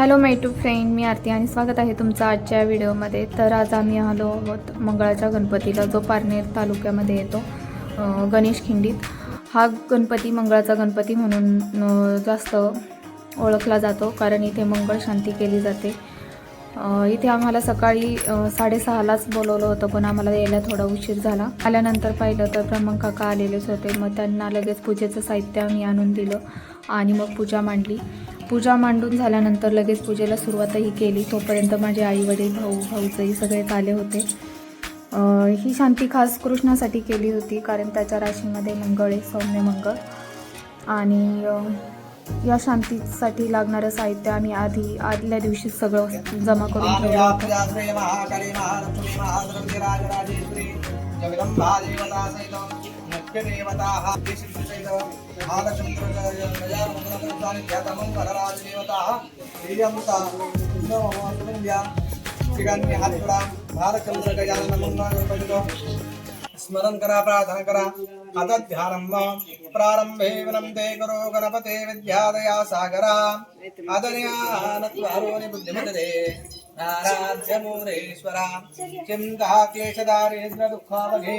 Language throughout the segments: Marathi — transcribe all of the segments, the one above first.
हॅलो माय टू फ्रेंड मी आरती आणि स्वागत आहे तुमचं आजच्या व्हिडिओमध्ये. तर आज आम्ही आलो आहोत मंगळाच्या गणपतीला जो पारनेर तालुक्यामध्ये येतो गणेश खिंडीत. हा गणपती मंगळाचा गणपती म्हणून जास्त ओळखला जातो कारण इथे मंगळ शांती केली जाते. इथे आम्हाला सकाळी साडेसहालाच बोलवलं होतं पण आम्हाला यायला थोडा उशीर झाला. आल्यानंतर पाहिलं तर ब्रह्मन काका आलेलेच होते. मग त्यांना लगेच पूजेचं साहित्य आम्ही आणून दिलं आणि मग पूजा मांडली. पूजा मांडून झाल्यानंतर लगेच पूजेला सुरुवातही केली. तोपर्यंत माझे आई वडील भाऊ भाऊचंही सगळेच आले होते. ही शांती खास कृष्णासाठी केली होती कारण त्याच्या राशीमध्ये मंगळ आहे सौम्य मंगळ. आणि या शांतीसाठी लागणारं साहित्य आम्ही आधी आदल्या दिवशी सगळं जमा करून ठेवलं होतं. ముఖ్యదేవతాः దేవతాः శ్రీయంత స్మరం కర ప్రార్థన కర అత ధ్యానం ప్రారంభే వినందే గురు గణపతే విద్యాదయా సాగర. అదన్యానత్వారోని బుద్ధిమదే నారాధ్యమూరేశ్వర. చింతా క్లేశదారేంద్ర దుఃఖావధే.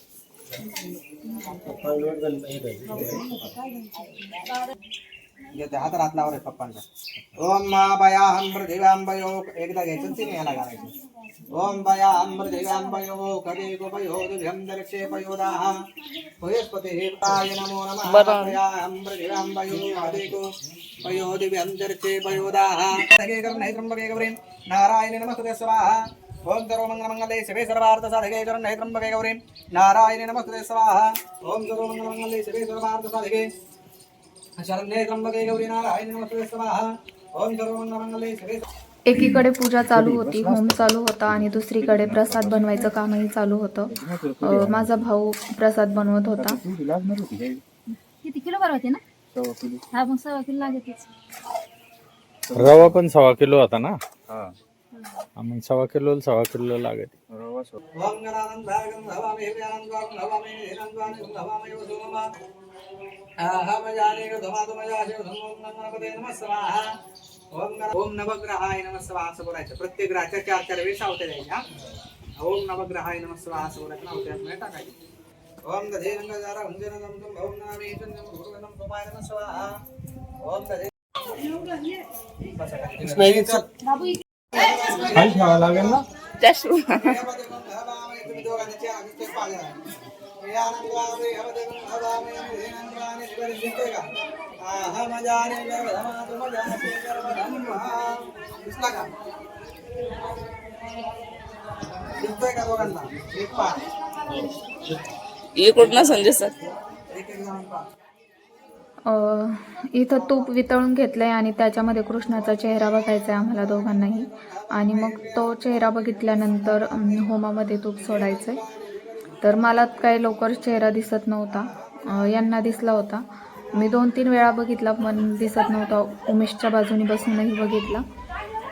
येते हात हात लावर पप्पांचा ओम मा बयाहं पृथिव्यां एकदा घ्यायचं तिने याला घालायचं ओम बयाहं पृथिव्यां कदे गोपयोधुभ्यं दर्शे पयोदाः पयस्पते पाय नमो नमः बयाहं पृथिव्यां कदे गोपयोधुभ्यं दर्शे पयोदाः तगे कर्णे त्र्यंबके गौरीं नारायणे नमस्ते स्वाहा ओम सर्वमंगलमंगले शिवे सर्वार्थ साधके कर्णे त्र्यंबके गौरीं. नारायणे नमस्ते स्वाहा. ओम सर्वमंगलमंगले शिवे सर्वार्थ साधके. शरण्ये त्र्यंबके गौरी नारायणी नमस्ते स्वाहा. ओम सर्वमंगलमंगले शिवे एकीकडे पूजा चालू होती होम चालू होता आणि दुसरीकडे प्रसाद बनवायचं कामही चालू होतं. माझा भाऊ प्रसाद बनवत होता. किती किलो बरं होते ना हा मग सव्वा किलो लागेल रवा पण सव्वा किलो होता ना? हा, मग सव्वा किलो सव्वा किलो लागत ओम गणानंदागं भवामि हिरण्यनंदागं भवामि हिरण्यनंदागं भवामि वसुममा अहम जाने गधमातुमयाशे ओम नमः नमः स्वाहा ओम गण ओम नवग्रहाय नमः स्वाहा असं बोलायचं प्रत्येक ग्रहाच्या चार चार वेळेस आवते द्यायच्या हा? ओम नवग्रहाय नमः स्वाहा असं बोलायचं आवते टाकायचं ओम दधे रंगजारा हुंजन नमः ओम नामे चंदम भुर्गनम सोमाय नमः स्वाहा ओम दधे खाली ठेवावं लागेल ना इकडनं संजय सर अं, इथं तूप वितळून घेतलं आहे आणि त्याच्यामध्ये कृष्णाचा चेहरा बघायचा आहे आम्हाला दोघांनाही. आणि मग तो चेहरा बघितल्यानंतर होमामध्ये तूप सोडायचं आहे तर मला काही लवकर चेहरा दिसत नव्हता. यांना दिसला होता. मी दोन तीन वेळा बघितला पण दिसत नव्हता. उमेशच्या बाजूने बसूनही बघितला.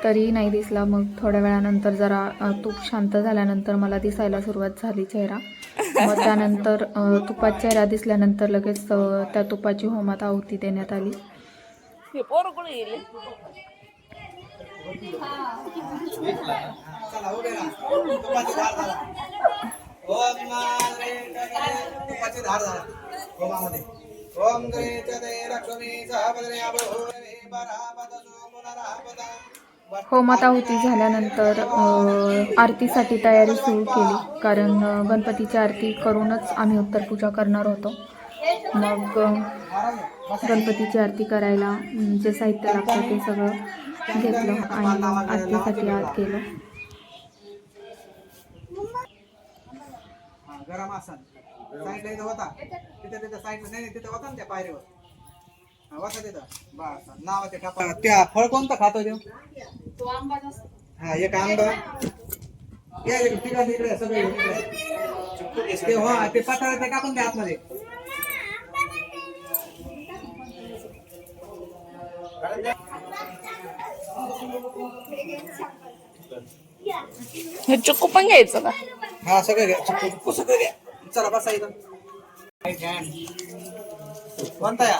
तरी नाही दिसला. मग थोड्या वेळानंतर जरा तूप शांत झाल्यानंतर मला दिसायला सुरुवात झाली चेहरा. मग त्यानंतर तुपात चेहरा दिसल्यानंतर लगेच त्या तुपाची होमात आहुती देण्यात आली. हे ओम मारे होमात आहुती झाल्यानंतर आरतीसाठी तयारी सुरू केली. कारण गणपतीची आरती करूनच आम्ही उत्तरपूजा करणार होतो. मग गणपतीची आरती करायला जे साहित्य लागतं ते सगळं घेतलं आणि आरतीसाठी आत केलं गरम असाल साईडला इथं होता. तिथे तिथे साईडला नाही नाही, तिथं होता ना त्या पायरीवर. हा, होता तिथं बस नावाचे टापा त्या फळ कोणतं खातो देऊ हा एक आंबा. या इकडे, तिकडे इकडे सगळे इकडे. ते हो ते ते कापून द्या आतमध्ये. हे चक्कू पण घ्यायचं का? हा सगळं घ्या चिक्कू सगळं घ्या. चला बसा इथं. कोणता या?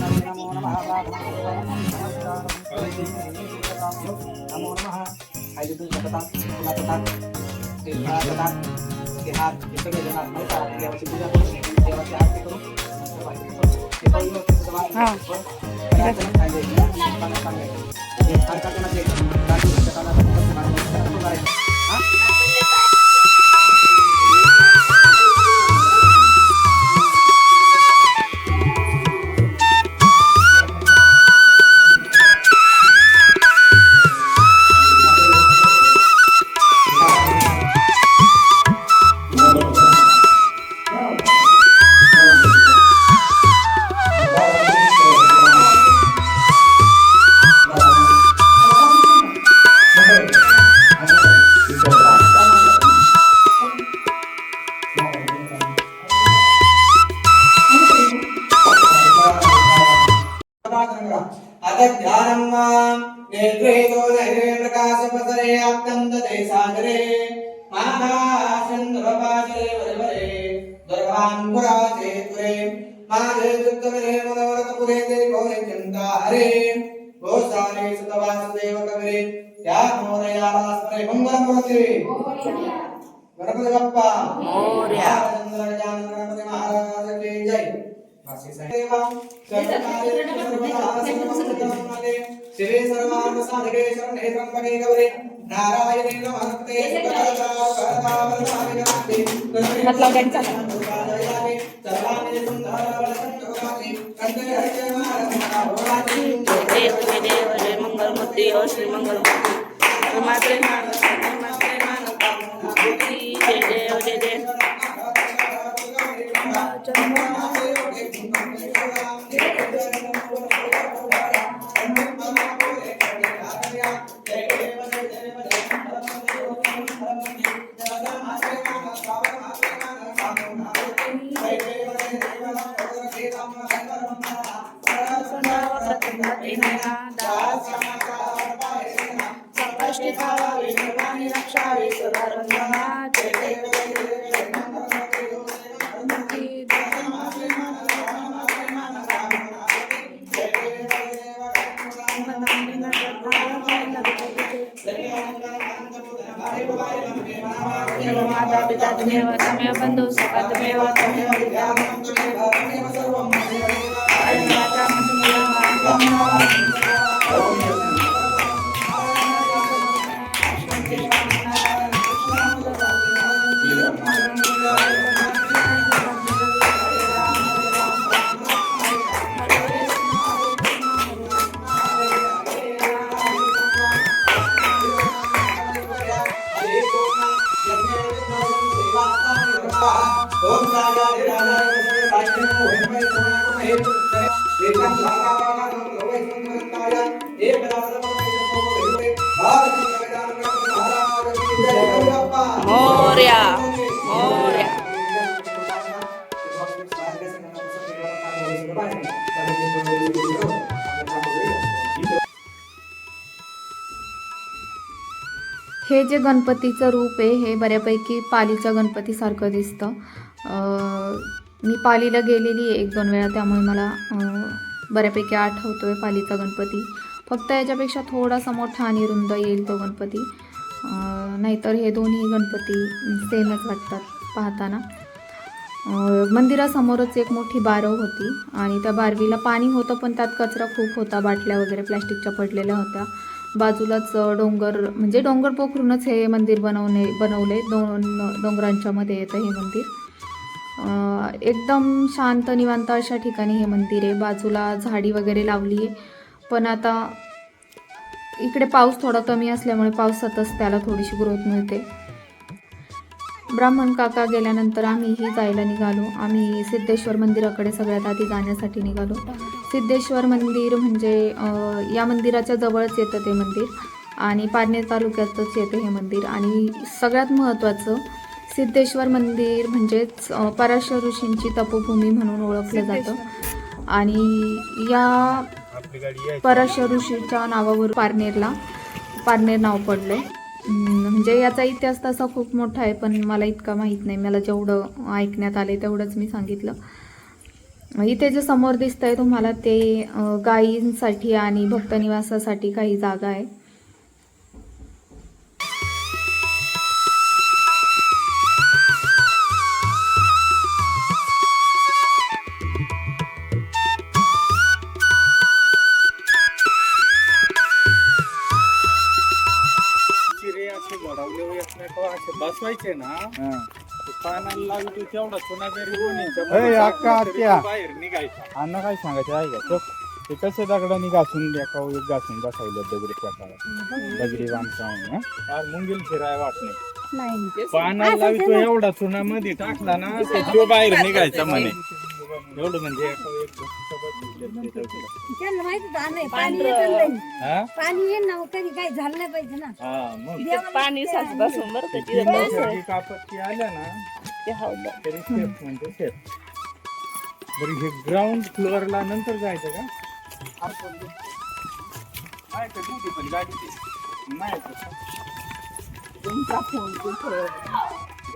शकतात तुला ते फळा जातात ते हात हे सगळे जण आत माहिती आहे, देवाची पूजा करू देवाची आरती करू ते पहिलं तिथं सांगायचं. गणपती बाप्पा मोरया. चंद्र गजानन गणपती महाराज की जय शिवे सर्वान् साधके शरणे त्र्यंबके गौरे नारायणे नमस्ते मतलब त्यांचा देव जय देव जय मंगलमूर्ती हो श्री मंगलमूर्ती मात्रे मान मात्रे मान जय देव जय देव 谢谢. हे जे गणपतीचं रूप आहे हे बऱ्यापैकी पालीच्या गणपतीसारखं दिसतं. मी पालीला गेलेली आहे एक दोन वेळा त्यामुळे मला बऱ्यापैकी आठवतो आहे पालीचा गणपती. फक्त याच्यापेक्षा थोडासा मोठा आणि रुंद येईल तो गणपती. नाहीतर हे दोन्ही गणपती सेमच वाटतात पाहताना. मंदिरासमोरच एक मोठी बारव होती आणि त्या बारवीला पाणी होतं पण त्यात कचरा खूप होता बाटल्या वगैरे प्लॅस्टिकच्या पडलेल्या होत्या. बाजूलाच डोंगर म्हणजे डोंगर पोखरूनच हे मंदिर बनवणे बनवले. दोन डोंगरांच्यामध्ये येतं हे मंदिर. एकदम शांत निवांत अशा ठिकाणी हे मंदिर आहे. बाजूला झाडी वगैरे लावली आहे. पण आता इकडे पाऊस थोडा कमी असल्यामुळे पावसातच त्याला थोडीशी ग्रोथ मिळते. ब्राह्मण काका गेल्यानंतर आम्हीही जायला निघालो. आम्ही सिद्धेश्वर मंदिराकडे सगळ्यात आधी जाण्यासाठी निघालो. सिद्धेश्वर मंदिर म्हणजे या मंदिराच्या जवळच येतं ते मंदिर आणि पारनेर तालुक्यातच येतं हे मंदिर. आणि सगळ्यात महत्त्वाचं सिद्धेश्वर मंदिर म्हणजेच पराशर ऋषींची तपोभूमी म्हणून ओळखलं जातं. आणि या पराशर ऋषीच्या नावावर पारनेरला पारनेर नाव पडलं. म्हणजे याचा इतिहास तसा खूप मोठा आहे पण मला इतका माहीत नाही. मला जेवढं ऐकण्यात आले तेवढंच मी सांगितलं. इथे जे समोर दिसत आहे तुम्हाला ते गायींसाठी आणि भक्तनिवासासाठी काही जागा आहे. बसवायचे ना तो पानाला लागतो तेवढा. चुना जरी कोणीच्या मध्ये ए, टाकला अक्का, तरी आत्या. तो बाहेर निघायचा. अण्णा काय सांगायचं? आहे का तो ते कसे दगडाने घासून एका एक घासून बसवलं दगडी प्रकारात? दगडी बांधकाम फार मुंगील फिराय वाट नाही पानाला लावतो एवढा चुना मध्ये टाकला ना ते तो बाहेर निघायचा म्हणे. एवढं म्हणजे त्यांना माहिती नाही पाणी येतं नाही. हा? पाणी येईल ना मग काही झालं नाही पाहिजे ना हा मग ते पाणी साचत बरं का तिथे आपत्ती आल्या ना ते हौद तरी सेफ म्हणजे सेफ बरं हे ग्राउंड फ्लोअरला नंतर जायचं का पण गाडी नाही तुमचा फोन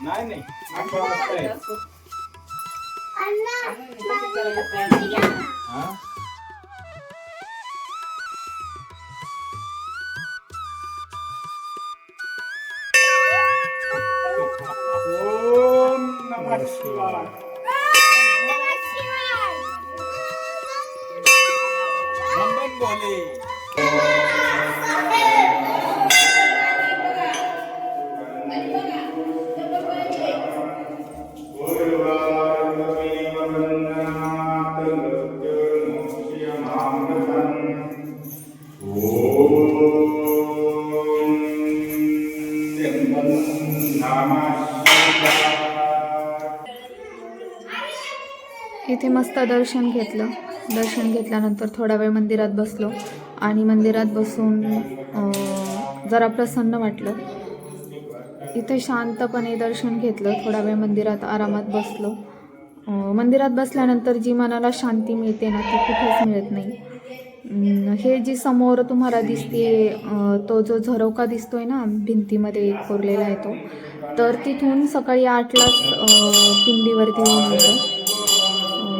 નહીં वाजता दर्शन घेतलं. दर्शन घेतल्यानंतर थोडा वेळ मंदिरात बसलो. आणि मंदिरात बसून जरा प्रसन्न वाटलं. इथे शांतपणे दर्शन घेतलं. थोडा वेळ मंदिरात आरामात बसलो. मंदिरात बसल्यानंतर जी मनाला शांती मिळते ना ती कुठेच मिळत नाही. हे जी समोर तुम्हाला दिसते तो जो झरोका दिसतोय ना भिंतीमध्ये कोरलेला आहे तो तर तिथून सकाळी आठलाच पिंडीवरती येऊन येतं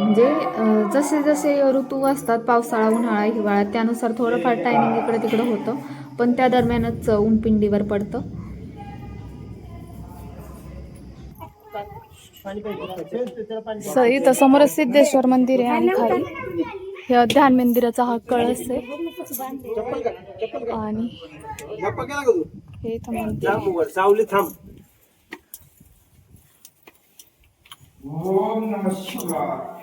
म्हणजे जसे जसे ऋतू असतात पावसाळा उन्हाळा हिवाळा त्यानुसार थोडंफार टायमिंग इकडे तिकडं होतं पण त्या दरम्यानच ऊन पिंडीवर पडतं. स इथं समोर सिद्धेश्वर मंदिर आहे आणि खाली. हे ध्यान मंदिराचा हा कळस आहे. आणि हे इथं मंदिर ओम नमः शिवाय.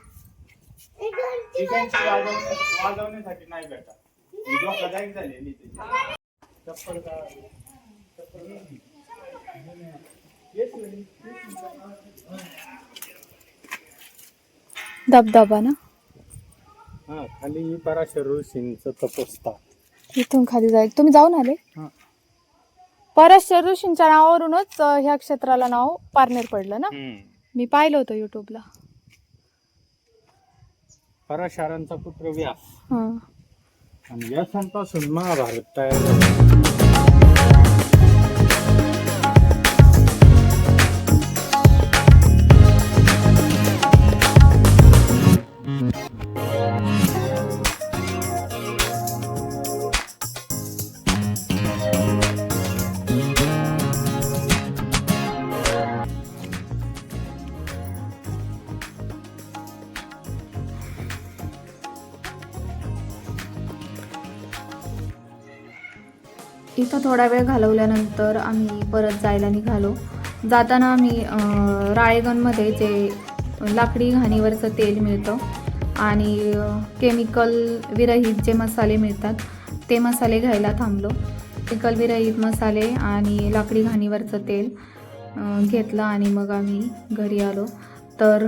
वाजवण्यासाठी नाही बेटा. ही झालेली चप्पल धबधबा ना हा खाली पराशर ऋषींच तपस्ता इथून खाली जाईल तुम्ही जाऊन आले? हा. ऋषींच्या नावावरूनच ह्या क्षेत्राला नाव पारनेर पडलं ना? मी पाहिलं होतं युट्यूबला पराशरांचा पुत्र व्यास आणि व्यासांपासून महाभारत तयार झालं. थोडा वेळ घालवल्यानंतर आम्ही परत जायला निघालो. जाताना आम्ही राळेगणमध्ये जे लाकडी घाणीवरचं तेल मिळतं आणि केमिकल विरहित जे मसाले मिळतात ते मसाले घ्यायला थांबलो. केमिकल विरहित मसाले आणि लाकडी घाणीवरचं तेल घेतलं आणि मग आम्ही घरी आलो. तर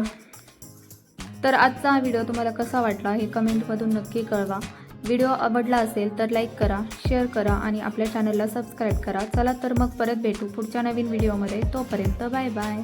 तर आजचा हा व्हिडिओ तुम्हाला कसा वाटला हे कमेंटमधून नक्की कळवा. व्हिडिओ आवडला असेल तर लाईक करा शेअर करा आणि आपल्या चॅनलला सबस्क्राईब करा. चला तर मग परत भेटू पुढच्या नवीन व्हिडिओमध्ये. तोपर्यंत बाय बाय.